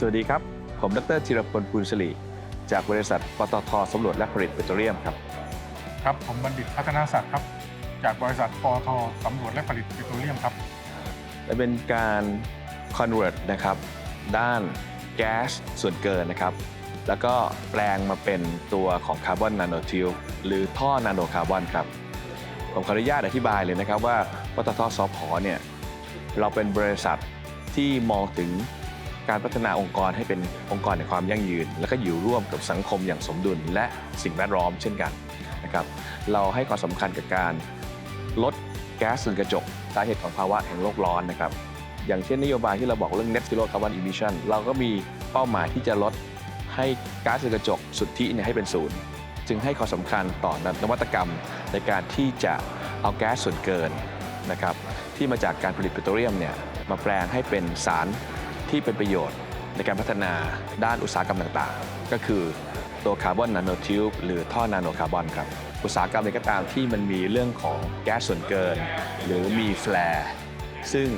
สวัสดีครับ ผมดรธีรพลปูนสิริจากบริษัทปตทสำรวจและผลิตปิโตรเลียมครับ ครับ ผมบัณฑิตพัฒนาศักดิ์ครับ จากบริษัทปอทสำรวจและผลิตปิโตรเลียมครับและเป็นการ convert นะครับด้านแก๊สส่วนเกินนะครับ แล้วก็แปลงมาเป็นตัวของคาร์บอนนาโนทิวหรือท่อนาโนคาร์บอนครับ ผมขออนุญาตอธิบายเลยนะครับว่าปตทสพเนี่ยเราเป็นบริษัทที่มองถึง การพัฒนาองค์กรให้เป็นองค์กรในความยั่งยืน และก็อยู่ร่วมกับสังคมอย่างสมดุล และสิ่งแวดล้อมเช่นกันนะครับเราให้ความสำคัญกับการลดแก๊สเรือนกระจกสาเหตุของภาวะแห่งโลกร้อนนะครับอย่างเช่นนโยบายที่เราบอกเรื่อง net zero carbon emission เราก็มีเป้าหมายที่จะลดให้ก๊าซเรือนกระจกสุทธิเนี่ยให้เป็นศูนย์จึงให้ความสำคัญต่อนวัตกรรมในการที่จะเอาแก๊สส่วนเกินนะครับที่มาจากการผลิตปิโตรเลียมเนี่ยมาแปลงให้เป็นสาร ที่เป็นประโยชน์ในการพัฒนาด้านอุตสาหกรรมต่างๆ ก็คือตัวคาร์บอนนาโนทิวบ์หรือท่อนาโนคาร์บอนครับ อุตสาหกรรมใดก็ตามที่มันมีเรื่องของแก๊สส่วนเกิน หรือมีแฟลร์ซึ่ง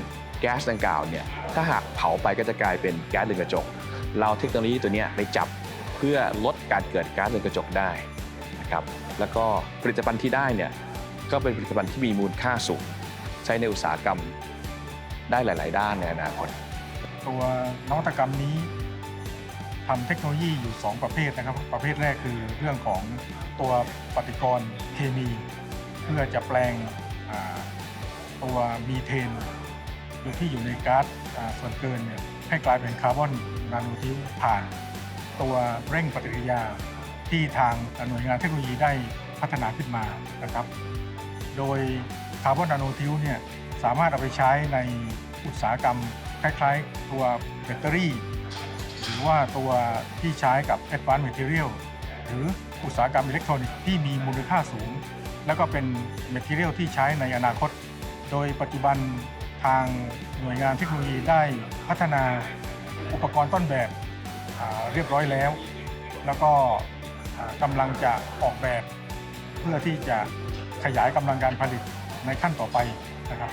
แก๊สดังกล่าวเนี่ยถ้าหากเผาไปก็จะกลายเป็นแก๊สเรือนกระจก เราเทคโนโลยีตัวนี้ไปจับเพื่อลดการเกิดก๊าซเรือนกระจกได้นะครับแล้วก็ผลิตภัณฑ์ที่ได้เนี่ยก็เป็นผลิตภัณฑ์ที่มีมูลค่าสูง ใช้ในอุตสาหกรรมได้หลาย ๆ ด้านในอนาคต ตัวนวัตกรรมนี้ทำเทคโนโลยีอยู่ 2 ประเภทนะครับ ประเภทแรกคือเรื่องของตัวปฏิกรณ์เคมี เพื่อจะแปลงตัวมีเทนหรือที่อยู่ในก๊าซส่วนเกินเนี่ยให้กลายเป็นคาร์บอนนาโนทิวผ่าน ตัวเร่งปฏิกิริยาที่ทางหน่วยงานเทคโนโลยีได้พัฒนาขึ้นมานะครับ โดยคาร์บอนนาโนทิวเนี่ยสามารถเอาไปใช้ในอุตสาหกรรม คล้ายๆ ตัวแบตเตอรี่ หรือว่าตัวที่ใช้กับ Advanced Material หรืออุตสาหกรรมอิเล็กทรอนิกส์ที่มีมูลค่าสูง แล้วก็เป็น Material ที่ใช้ในอนาคต โดยปัจจุบันทางหน่วยงานเทคโนโลยีได้พัฒนาอุปกรณ์ต้นแบบเรียบร้อยแล้ว แล้วก็กำลังจะออกแบบเพื่อที่จะขยายกำลังการผลิตในขั้นต่อไปนะครับ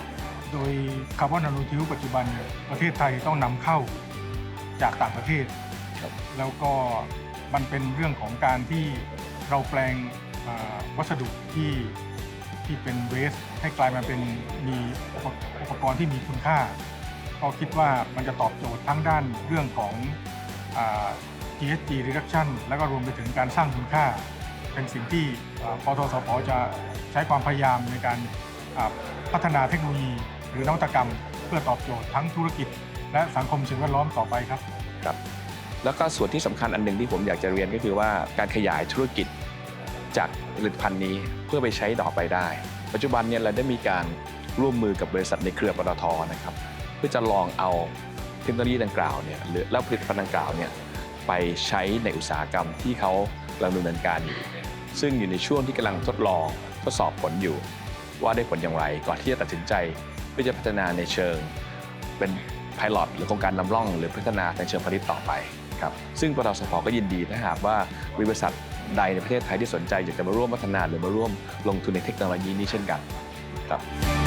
โดยคาร์บอนนาโนทิวปัจจุบันเนี่ยประเทศไทยต้องนำเข้าจากต่างประเทศ ครับ แล้วก็มันเป็นเรื่องของการที่เราแปลงอ่าวัสดุที่ที่เป็นเวสให้กลายมาเป็นมีอุปอุปกรณ์ที่มีคุณค่า ก็คิดว่ามันจะตอบโจทย์ทั้งด้านเรื่องของอ่า GHG reduction แล้วก็รวมไปถึงการสร้างคุณค่า เป็นสิ่งที่อ่าปทสพจะใช้ความพยายามในการอ่าพัฒนาเทคโนโลยี หรือนวัตกรรมเพื่อตอบโจทย์ทั้งธุรกิจ และสังคมสิ่งแวดล้อมต่อไปครับ ครับแล้วก็ส่วนที่สำคัญอันหนึ่งที่ผมอยากจะเรียนก็คือว่าการขยายธุรกิจจากผลิตภัณฑ์นี้เพื่อไปใช้ต่อไปได้ ปัจจุบันเนี่ยเราได้มีการร่วมมือกับบริษัทในเครือปตทนะครับ เพื่อจะลองเอาเทคโนโลยีดังกล่าวเนี่ยหรือแล้วผลิตภัณฑ์ดังกล่าวเนี่ยไปใช้ในอุตสาหกรรมที่เขากำลังดำเนินการอยู่ ซึ่งอยู่ในช่วงที่กำลังทดลองทดสอบผลอยู่ ว่าได้ผลอย่างไรก่อนที่จะตัดสินใจ พื่อจะพัฒนาในเชิงเป็นพ i l o t หรือโครงการนำร่องหรือพัฒนาในเชิงพาณิชย์ต่อไปครับซึ่งปตทสพก็ยินดีถ้าหากว่าบริษัทใดในประเทศไทยที่สนใจอยากจะมาร่วมพัฒนาหรือมาร่วมลงทุนในเทคโนโลยีนี้เช่นกันครับ